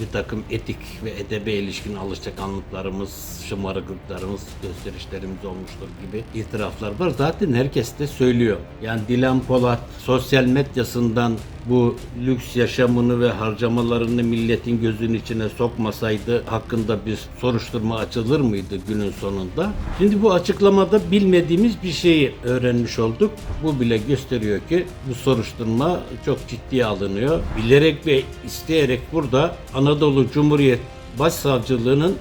bir takım etik ve edebe ilişkin alışkanlıklarımız, şımarıklıklarımız, gösterişlerimiz olmuştur gibi itiraflar var. Zaten herkes de söylüyor. Yani Dilan Polat sosyal medyasından bu lüks yaşamını ve harcamalarını milletin gözünün içine sokmasaydı hakkında bir soruşturma açılır mıydı günün sonunda? Şimdi bu açıklamada bilmediğimiz bir şeyi öğrenmiş olduk. Bu bile gösteriyor ki bu soruşturma çok ciddiye alınıyor. Bilerek ve isteyerek burada Anadolu Cumhuriyet Başsavcılığı'nın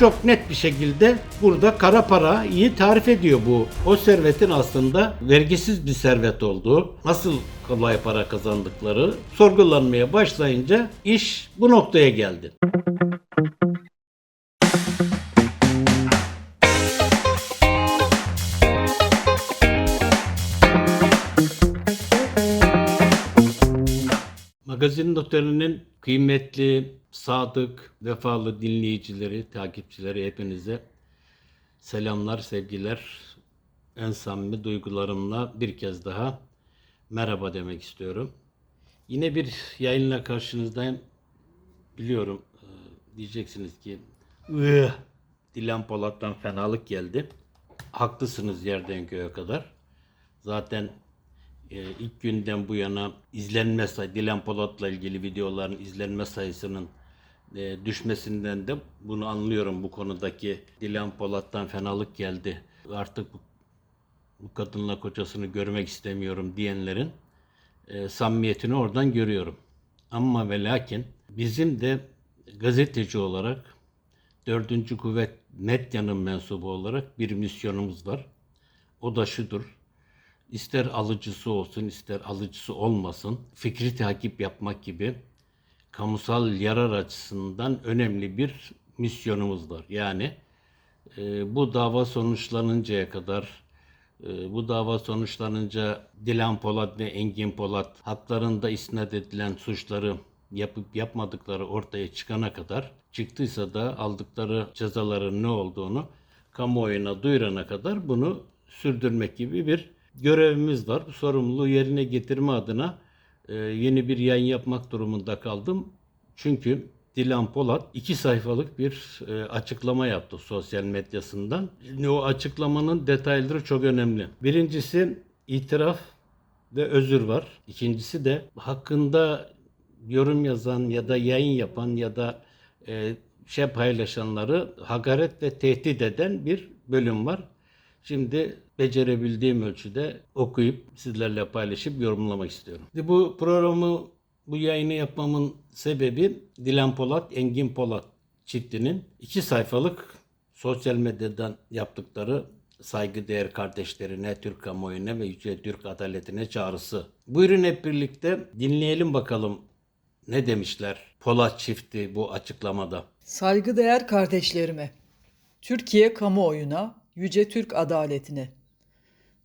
çok net bir şekilde burada kara para iyi tarif ediyor bu. O servetin aslında vergisiz bir servet olduğu, nasıl kolay para kazandıkları sorgulanmaya başlayınca iş bu noktaya geldi. Magazin Notörü'nün kıymetli, sadık, vefalı dinleyicileri, takipçileri hepinize selamlar, sevgiler. En samimi duygularımla bir kez daha merhaba demek istiyorum. Yine bir yayınla karşınızdayım. Biliyorum e, diyeceksiniz ki "Ih, Dilan Polat'tan fenalık geldi. Haklısınız yerden göğe kadar. Zaten ilk günden bu yana izlenme say Dilan Polat'la ilgili videoların izlenme sayısının e, düşmesinden de bunu anlıyorum bu konudaki Dilan Polat'tan fenalık geldi. Artık bu, bu kadınla kocasını görmek istemiyorum diyenlerin e, samimiyetini oradan görüyorum. Ama ve lakin bizim de gazeteci olarak dördüncü kuvvet medyanın mensubu olarak bir misyonumuz var. O da şudur. İster alıcısı olsun, ister alıcısı olmasın, fikri takip yapmak gibi kamusal yarar açısından önemli bir misyonumuz var. Yani e, bu dava sonuçlanıncaya kadar, e, bu dava sonuçlanınca Dilan Polat ve Engin Polat haklarında isnat edilen suçları yapıp yapmadıkları ortaya çıkana kadar, çıktıysa da aldıkları cezaların ne olduğunu kamuoyuna duyurana kadar bunu sürdürmek gibi bir görevimiz var. Bu sorumluluğu yerine getirme adına e, yeni bir yayın yapmak durumunda kaldım. Çünkü Dilan Polat iki sayfalık bir e, açıklama yaptı sosyal medyasından. Şimdi o açıklamanın detayları çok önemli. Birincisi itiraf ve özür var. İkincisi de hakkında yorum yazan ya da yayın yapan ya da e, şey paylaşanları hakaret ve tehdit eden bir bölüm var. Şimdi becerebildiğim ölçüde okuyup sizlerle paylaşıp yorumlamak istiyorum. Şimdi bu programı, bu yayını yapmamın sebebi Dilan Polat, Engin Polat çiftinin iki sayfalık sosyal medyadan yaptıkları saygıdeğer kardeşlerine, Türk kamuoyuna ve Yüce Türk adaletine çağrısı. Buyurun hep birlikte dinleyelim bakalım ne demişler Polat çifti bu açıklamada. Saygıdeğer kardeşlerime, Türkiye kamuoyuna, yüce Türk adaletine.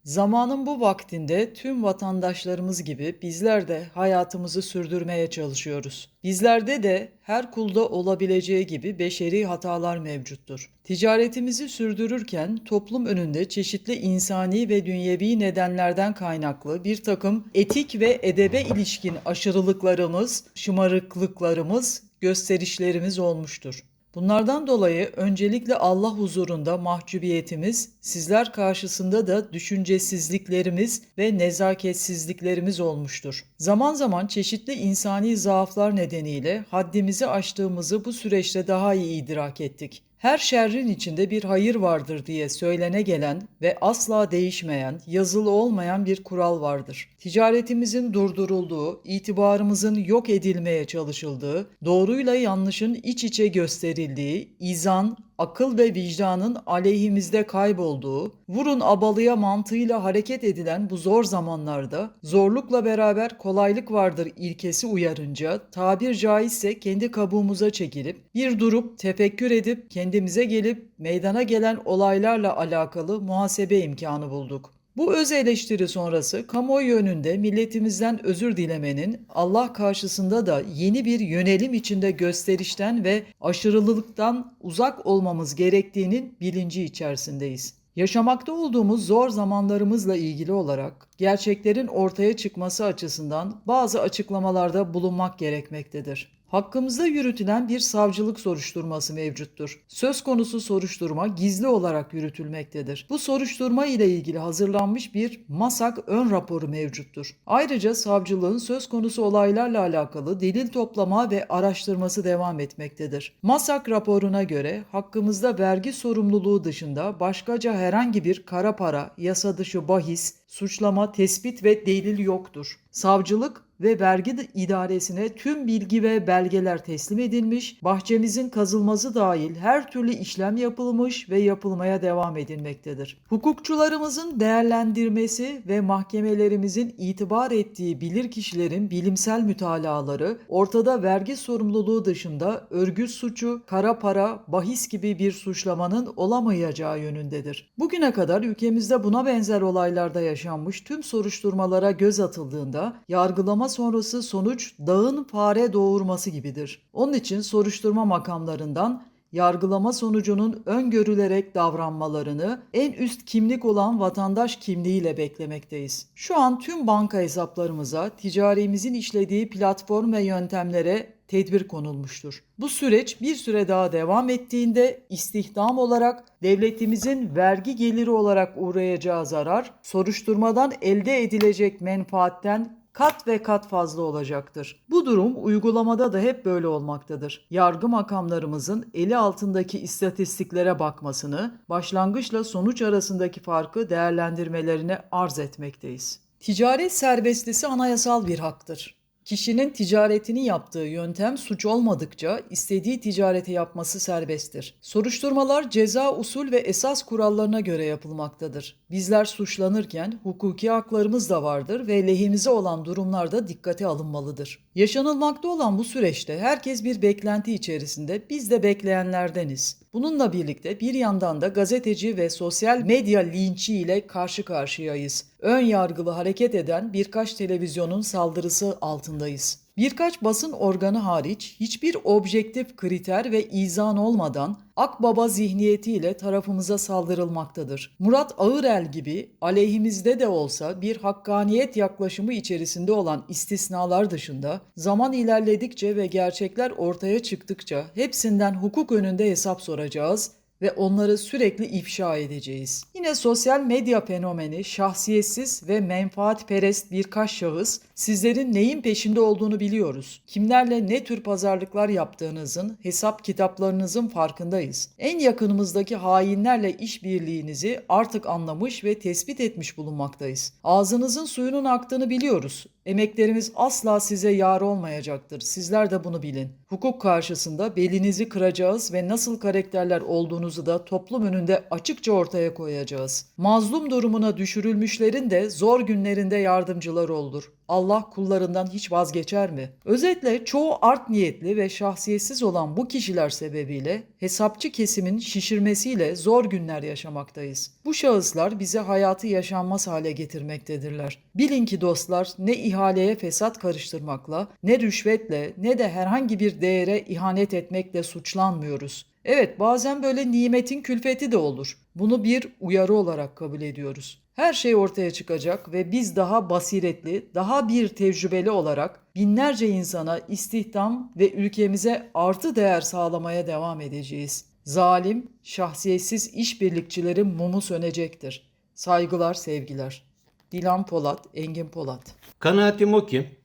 Zamanın bu vaktinde tüm vatandaşlarımız gibi bizler de hayatımızı sürdürmeye çalışıyoruz. Bizlerde de her kulda olabileceği gibi beşeri hatalar mevcuttur. Ticaretimizi sürdürürken toplum önünde çeşitli insani ve dünyevi nedenlerden kaynaklı bir takım etik ve edebe ilişkin aşırılıklarımız, şımarıklıklarımız, gösterişlerimiz olmuştur. Bunlardan dolayı öncelikle Allah huzurunda mahcubiyetimiz, sizler karşısında da düşüncesizliklerimiz ve nezaketsizliklerimiz olmuştur. Zaman zaman çeşitli insani zaaflar nedeniyle haddimizi aştığımızı bu süreçte daha iyi idrak ettik. Her şerrin içinde bir hayır vardır diye söylene gelen ve asla değişmeyen, yazılı olmayan bir kural vardır. Ticaretimizin durdurulduğu, itibarımızın yok edilmeye çalışıldığı, doğruyla yanlışın iç içe gösterildiği, izan, akıl ve vicdanın aleyhimizde kaybolduğu, vurun abalıya mantığıyla hareket edilen bu zor zamanlarda zorlukla beraber kolaylık vardır ilkesi uyarınca tabir caizse kendi kabuğumuza çekilip bir durup tefekkür edip kendimize gelip meydana gelen olaylarla alakalı muhasebe imkanı bulduk. Bu öz eleştiri sonrası kamuoyu önünde milletimizden özür dilemenin Allah karşısında da yeni bir yönelim içinde gösterişten ve aşırılılıktan uzak olmamız gerektiğinin bilinci içerisindeyiz. Yaşamakta olduğumuz zor zamanlarımızla ilgili olarak gerçeklerin ortaya çıkması açısından bazı açıklamalarda bulunmak gerekmektedir. Hakkımızda yürütülen bir savcılık soruşturması mevcuttur. Söz konusu soruşturma gizli olarak yürütülmektedir. Bu soruşturma ile ilgili hazırlanmış bir MASAK ön raporu mevcuttur. Ayrıca savcılığın söz konusu olaylarla alakalı delil toplama ve araştırması devam etmektedir. MASAK raporuna göre hakkımızda vergi sorumluluğu dışında başkaca herhangi bir kara para, yasa dışı bahis, suçlama, tespit ve delil yoktur. Savcılık ve vergi idaresine tüm bilgi ve belgeler teslim edilmiş, bahçemizin kazılması dahil her türlü işlem yapılmış ve yapılmaya devam edilmektedir. Hukukçularımızın değerlendirmesi ve mahkemelerimizin itibar ettiği bilirkişilerin bilimsel mütalaları ortada vergi sorumluluğu dışında örgüt suçu, kara para, bahis gibi bir suçlamanın olamayacağı yönündedir. Bugüne kadar ülkemizde buna benzer olaylarda yaşanmış tüm soruşturmalara göz atıldığında yargılama sonrası sonuç dağın fare doğurması gibidir. Onun için soruşturma makamlarından yargılama sonucunun öngörülerek davranmalarını en üst kimlik olan vatandaş kimliğiyle beklemekteyiz. Şu an tüm banka hesaplarımıza ticarimizin işlediği platform ve yöntemlere tedbir konulmuştur. Bu süreç bir süre daha devam ettiğinde istihdam olarak devletimizin vergi geliri olarak uğrayacağı zarar soruşturmadan elde edilecek menfaatten kat ve kat fazla olacaktır. Bu durum uygulamada da hep böyle olmaktadır. Yargı makamlarımızın eli altındaki istatistiklere bakmasını, başlangıçla sonuç arasındaki farkı değerlendirmelerini arz etmekteyiz. Ticaret serbestisi anayasal bir haktır. Kişinin ticaretini yaptığı yöntem suç olmadıkça istediği ticareti yapması serbesttir. Soruşturmalar ceza usul ve esas kurallarına göre yapılmaktadır. Bizler suçlanırken hukuki haklarımız da vardır ve lehimize olan durumlarda dikkate alınmalıdır. Yaşanılmakta olan bu süreçte herkes bir beklenti içerisinde biz de bekleyenlerdeniz. Bununla birlikte bir yandan da gazeteci ve sosyal medya linçi ile karşı karşıyayız. Ön yargılı hareket eden birkaç televizyonun saldırısı altındayız. Birkaç basın organı hariç hiçbir objektif kriter ve izan olmadan Akbaba zihniyetiyle tarafımıza saldırılmaktadır. Murat Ağırel gibi aleyhimizde de olsa bir hakkaniyet yaklaşımı içerisinde olan istisnalar dışında zaman ilerledikçe ve gerçekler ortaya çıktıkça hepsinden hukuk önünde hesap soracağız ve onları sürekli ifşa edeceğiz. Yine sosyal medya fenomeni şahsiyetsiz ve menfaatperest birkaç şahıs sizlerin neyin peşinde olduğunu biliyoruz. Kimlerle ne tür pazarlıklar yaptığınızın, hesap kitaplarınızın farkındayız. En yakınımızdaki hainlerle işbirliğinizi artık anlamış ve tespit etmiş bulunmaktayız. Ağzınızın suyunun aktığını biliyoruz. Emeklerimiz asla size yar olmayacaktır. Sizler de bunu bilin. Hukuk karşısında belinizi kıracağız ve nasıl karakterler olduğunuzu da toplum önünde açıkça ortaya koyacağız. Mazlum durumuna düşürülmüşlerin de zor günlerinde yardımcıları olur. Allah kullarından hiç vazgeçer mi? Özetle çoğu art niyetli ve şahsiyetsiz olan bu kişiler sebebiyle hesapçı kesimin şişirmesiyle zor günler yaşamaktayız. Bu şahıslar bize hayatı yaşanmaz hale getirmektedirler. Bilin ki dostlar ne ihaleye fesat karıştırmakla, ne rüşvetle, ne de herhangi bir değere ihanet etmekle suçlanmıyoruz. Evet bazen böyle nimetin külfeti de olur. Bunu bir uyarı olarak kabul ediyoruz. Her şey ortaya çıkacak ve biz daha basiretli, daha bir tecrübeli olarak binlerce insana istihdam ve ülkemize artı değer sağlamaya devam edeceğiz. Zalim, şahsiyetsiz işbirlikçilerin mumu sönecektir. Saygılar, sevgiler. Dilan Polat, Engin Polat. Kanaatim o ki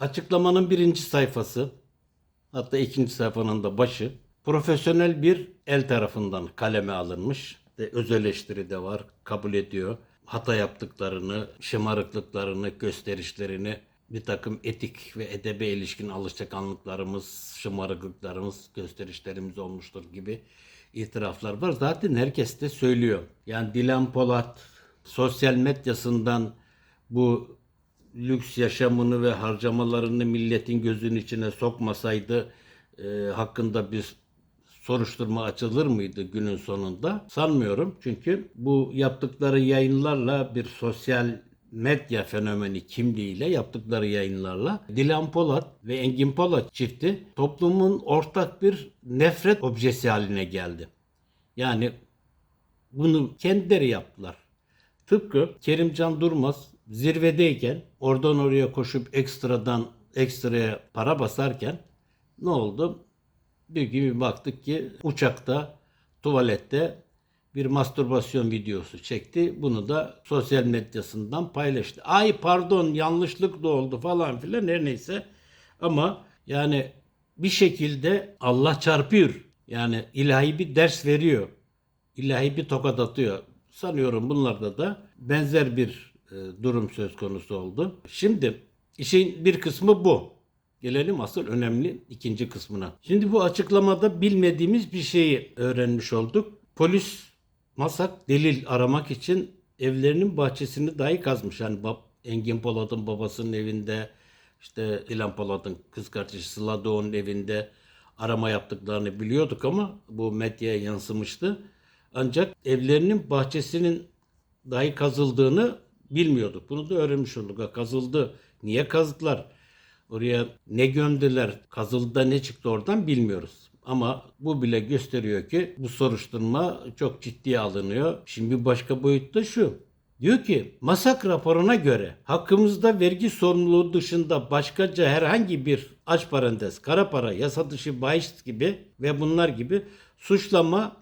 açıklamanın birinci sayfası hatta ikinci sayfanın da başı profesyonel bir el tarafından kaleme alınmış. Öz eleştiri de var, kabul ediyor. Hata yaptıklarını, şımarıklıklarını, gösterişlerini, bir takım etik ve edebe ilişkin alışkanlıklarımız, şımarıklıklarımız, gösterişlerimiz olmuştur gibi itiraflar var. Zaten herkes de söylüyor. Yani Dilan Polat sosyal medyasından bu lüks yaşamını ve harcamalarını milletin gözünün içine sokmasaydı e, hakkında bir soruşturma açılır mıydı günün sonunda? Sanmıyorum. Çünkü bu yaptıkları yayınlarla bir sosyal medya fenomeni kimliğiyle yaptıkları yayınlarla Dilan Polat ve Engin Polat çifti toplumun ortak bir nefret objesi haline geldi. Yani bunu kendileri yaptılar. Tıpkı Kerimcan Durmaz zirvedeyken oradan oraya koşup ekstradan ekstraya para basarken Ne oldu? Bir gün bir baktık ki uçakta, tuvalette bir mastürbasyon videosu çekti. Bunu da sosyal medyasından paylaştı. Ay pardon yanlışlık da oldu falan filan her neyse. Ama yani bir şekilde Allah çarpıyor. Yani ilahi bir ders veriyor. İlahi bir tokat atıyor. Sanıyorum bunlarda da benzer bir e, durum söz konusu oldu. Şimdi işin bir kısmı bu. Gelelim asıl önemli ikinci kısmına. Şimdi bu açıklamada bilmediğimiz bir şeyi öğrenmiş olduk. Polis Masak delil aramak için evlerinin bahçesini dahi kazmış. Yani bab, Engin Polat'ın babasının evinde, işte İlhan Polat'ın kız kardeşi Sıla Doğu'nun evinde arama yaptıklarını biliyorduk ama bu medyaya yansımıştı. Ancak evlerinin bahçesinin dahi kazıldığını bilmiyorduk. Bunu da öğrenmiş olduk. Ha, Kazıldı. Niye kazdılar? Oraya ne gömdüler? Kazılda ne çıktı oradan bilmiyoruz. Ama bu bile gösteriyor ki bu soruşturma çok ciddiye alınıyor. Şimdi bir başka boyutta şu. Diyor ki masak raporuna göre hakkımızda vergi sorumluluğu dışında başkaca herhangi bir aç parantez, kara para, yasa dışı bahis gibi ve bunlar gibi suçlama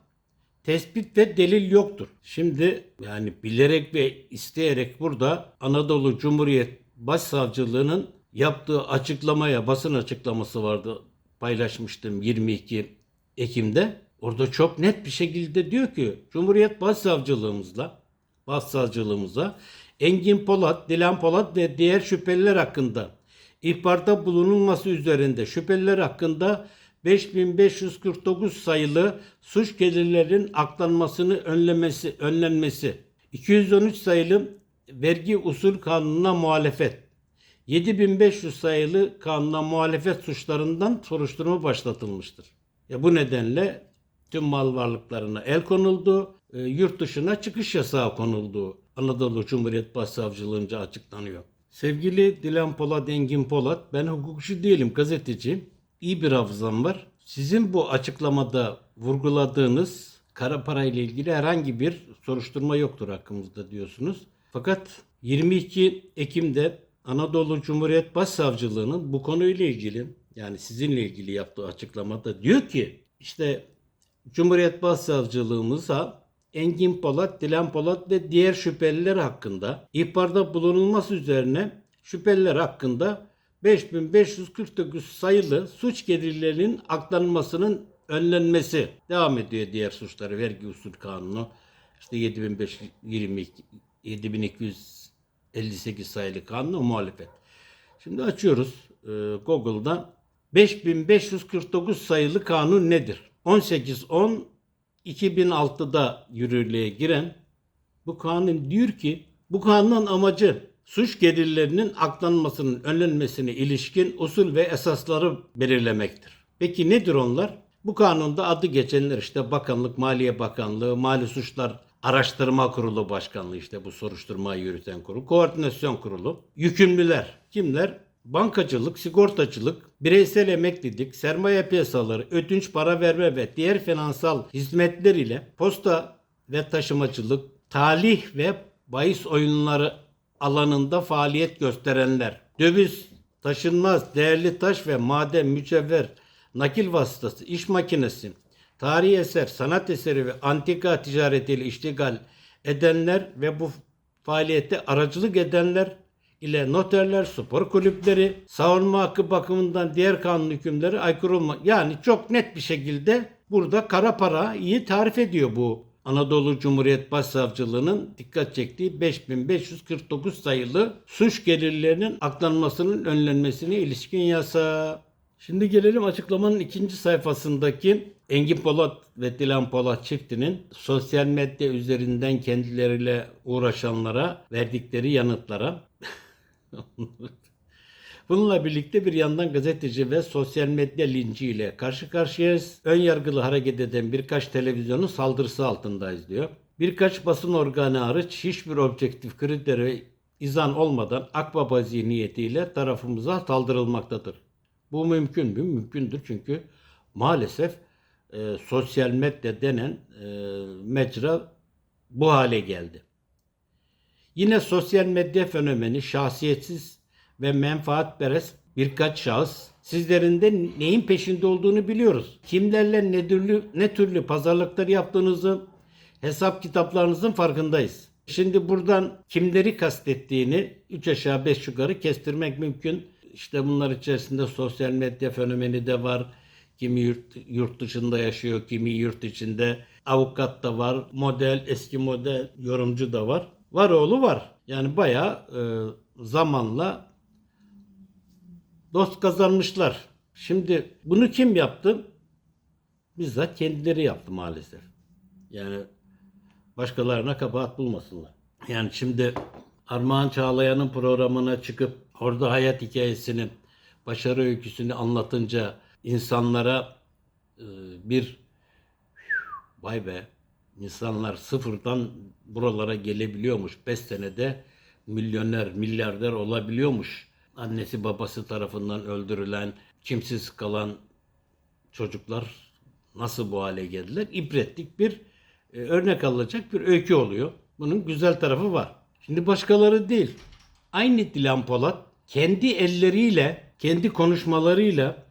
tespit ve delil yoktur. Şimdi yani bilerek ve isteyerek burada Anadolu Cumhuriyet Başsavcılığı'nın yaptığı açıklamaya basın açıklaması vardı paylaşmıştım 22 Ekim'de. Orada çok net bir şekilde diyor ki Cumhuriyet Başsavcılığımızla Başsavcılığımıza Engin Polat, Dilan Polat ve diğer şüpheliler hakkında ihbarda bulunulması üzerinde şüpheliler hakkında 5549 sayılı suç gelirlerin aklanmasını önlemesi, önlenmesi, 213 sayılı vergi usul kanununa muhalefet, 7500 sayılı kanuna muhalefet suçlarından soruşturma başlatılmıştır. Ya bu nedenle tüm mal varlıklarına el konuldu, e, yurt dışına çıkış yasağı konuldu. Anadolu Cumhuriyet Başsavcılığınca açıklanıyor. Sevgili Dilan Polat, Engin Polat, ben hukukçu değilim, gazeteciyim. İyi bir hafızam var. Sizin bu açıklamada vurguladığınız kara para ile ilgili herhangi bir soruşturma yoktur hakkımızda diyorsunuz. Fakat 22 Ekim'de Anadolu Cumhuriyet Başsavcılığı'nın bu konuyla ilgili yani sizinle ilgili yaptığı açıklamada diyor ki işte Cumhuriyet Başsavcılığımıza Engin Polat, Dilan Polat ve diğer şüpheliler hakkında ihbarda bulunulması üzerine şüpheliler hakkında 5549 sayılı suç gelirlerinin aklanmasının önlenmesi devam ediyor diğer suçları vergi usul kanunu işte 7522 7258 sayılı kanuna muhalefet. Şimdi açıyoruz e, Google'dan 5549 sayılı kanun nedir? 1810 2006'da yürürlüğe giren bu kanun diyor ki bu kanunun amacı suç gelirlerinin aklanmasının önlenmesine ilişkin usul ve esasları belirlemektir. Peki nedir onlar? Bu kanunda adı geçenler işte Bakanlık, Maliye Bakanlığı, Mali Suçlar Araştırma Kurulu Başkanlığı işte bu soruşturmayı yürüten kurul, koordinasyon kurulu, yükümlüler. Kimler? Bankacılık, sigortacılık, bireysel emeklilik, sermaye piyasaları, ödünç para verme ve diğer finansal hizmetler ile posta ve taşımacılık, talih ve bahis oyunları alanında faaliyet gösterenler, döviz, taşınmaz, değerli taş ve maden, mücevher, nakil vasıtası, iş makinesi, tarihi eser, sanat eseri ve antika ticaretiyle iştigal edenler ve bu faaliyette aracılık edenler ile noterler, spor kulüpleri, savunma hakkı bakımından diğer kanun hükümleri aykırı olma. Yani çok net bir şekilde burada kara parayı tarif ediyor bu Anadolu Cumhuriyet Başsavcılığı'nın dikkat çektiği 5549 sayılı suç gelirlerinin aklanmasının önlenmesine ilişkin yasa. Şimdi gelelim açıklamanın ikinci sayfasındaki Engin Polat ve Dilan Polat çiftinin sosyal medya üzerinden kendileriyle uğraşanlara verdikleri yanıtlara. Bununla birlikte bir yandan gazeteci ve sosyal medya linciyle karşı karşıyayız. Ön yargılı hareket eden birkaç televizyonun saldırısı altındayız diyor. Birkaç basın organı hariç hiçbir objektif kriter ve izan olmadan akbaba zihniyetiyle tarafımıza saldırılmaktadır. Bu mümkün mü? Mümkündür çünkü maalesef e, sosyal medya denen e, mecra bu hale geldi. Yine sosyal medya fenomeni şahsiyetsiz ve menfaatperest birkaç şahıs sizlerin de neyin peşinde olduğunu biliyoruz. Kimlerle ne türlü ne türlü pazarlıklar yaptığınızı hesap kitaplarınızın farkındayız. Şimdi buradan kimleri kastettiğini 3 aşağı 5 yukarı kestirmek mümkün. İşte bunlar içerisinde sosyal medya fenomeni de var. Kimi yurt, yurt dışında yaşıyor, kimi yurt içinde. Avukat da var, model, eski model yorumcu da var. Var oğlu var. Yani bayağı e, zamanla dost kazanmışlar. Şimdi bunu kim yaptı? Bizzat kendileri yaptı maalesef. Yani başkalarına kabahat bulmasınlar. Yani şimdi Armağan Çağlayan'ın programına çıkıp orada hayat hikayesini, başarı öyküsünü anlatınca insanlara e, bir vay be insanlar sıfırdan buralara gelebiliyormuş. 5 senede milyoner, milyarder olabiliyormuş. Annesi babası tarafından öldürülen, kimsiz kalan çocuklar nasıl bu hale geldiler? İbretlik bir e, örnek alınacak bir öykü oluyor. Bunun güzel tarafı var. Şimdi başkaları değil. Aynı Dilan Polat kendi elleriyle, kendi konuşmalarıyla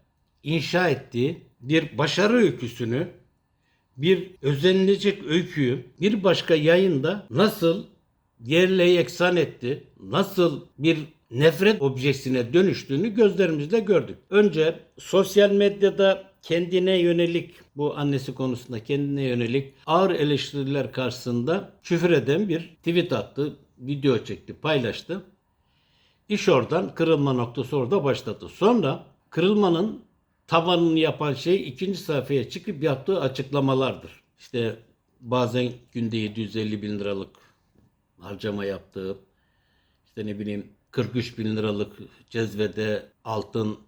inşa ettiği bir başarı öyküsünü, bir özenilecek öyküyü bir başka yayında nasıl yerle yeksan etti, nasıl bir nefret objesine dönüştüğünü gözlerimizle gördük. Önce sosyal medyada kendine yönelik bu annesi konusunda kendine yönelik ağır eleştiriler karşısında küfür eden bir tweet attı, video çekti, paylaştı. İş oradan kırılma noktası orada başladı. Sonra kırılmanın tavanını yapan şey ikinci sayfaya çıkıp yaptığı açıklamalardır. İşte bazen günde 750 bin liralık harcama yaptığı, işte ne bileyim 43 bin liralık cezvede altın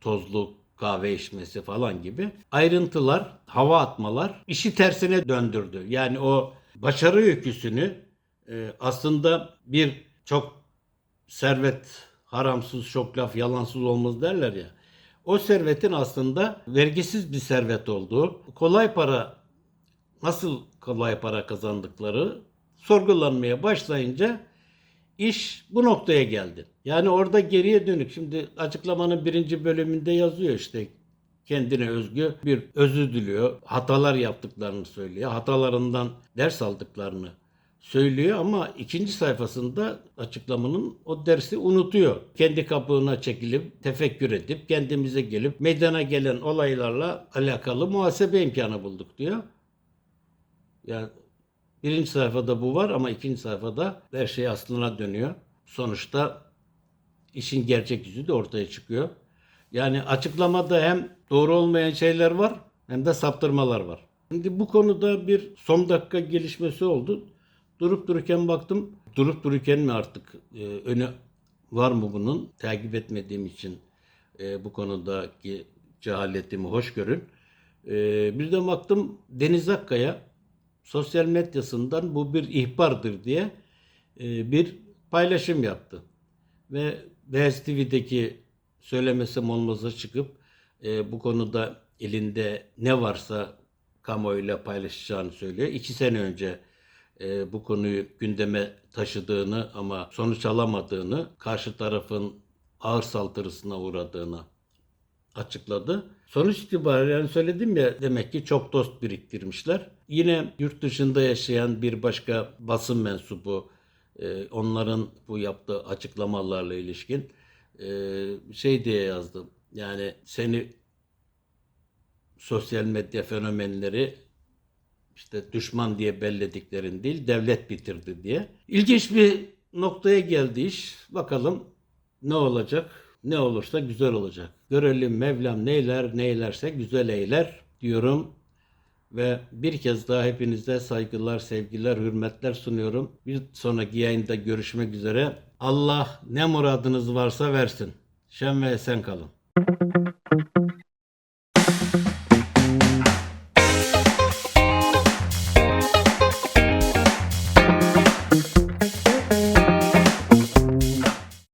tozlu kahve içmesi falan gibi ayrıntılar, hava atmalar işi tersine döndürdü. Yani o başarı öyküsünü e, aslında bir çok servet haramsız, çok laf yalansız olmaz derler ya. O servetin aslında vergisiz bir servet olduğu, kolay para nasıl kolay para kazandıkları sorgulanmaya başlayınca iş bu noktaya geldi. Yani orada geriye dönük şimdi açıklamanın birinci bölümünde yazıyor işte kendine özgü bir özür diliyor. Hatalar yaptıklarını söylüyor. Hatalarından ders aldıklarını söylüyor ama ikinci sayfasında açıklamanın o dersi unutuyor. Kendi kabuğuna çekilip tefekkür edip kendimize gelip meydana gelen olaylarla alakalı muhasebe imkanı bulduk diyor. Yani birinci sayfada bu var ama ikinci sayfada her şey aslına dönüyor. Sonuçta işin gerçek yüzü de ortaya çıkıyor. Yani açıklamada hem doğru olmayan şeyler var hem de saptırmalar var. Şimdi bu konuda bir son dakika gelişmesi oldu. Durup dururken baktım. Durup dururken mi artık e, öne var mı bunun? Takip etmediğim için e, bu konudaki cehaletimi hoş görün. E, bir de baktım Deniz Akkaya sosyal medyasından bu bir ihbardır diye e, bir paylaşım yaptı. Ve Beyaz TV'deki söylemesi olmazsa çıkıp e, bu konuda elinde ne varsa kamuoyuyla paylaşacağını söylüyor. İki sene önce e, bu konuyu gündeme taşıdığını ama sonuç alamadığını, karşı tarafın ağır saldırısına uğradığını açıkladı. Sonuç itibariyle yani söyledim ya demek ki çok dost biriktirmişler. Yine yurt dışında yaşayan bir başka basın mensubu e, onların bu yaptığı açıklamalarla ilişkin e, şey diye yazdım. Yani seni sosyal medya fenomenleri işte düşman diye bellediklerin değil devlet bitirdi diye. İlginç bir noktaya geldi iş. Bakalım ne olacak? Ne olursa güzel olacak. Görelim Mevlam neyler neylerse güzel eyler diyorum. Ve bir kez daha hepinize saygılar, sevgiler, hürmetler sunuyorum. Bir sonraki yayında görüşmek üzere. Allah ne muradınız varsa versin. Şen ve esen kalın.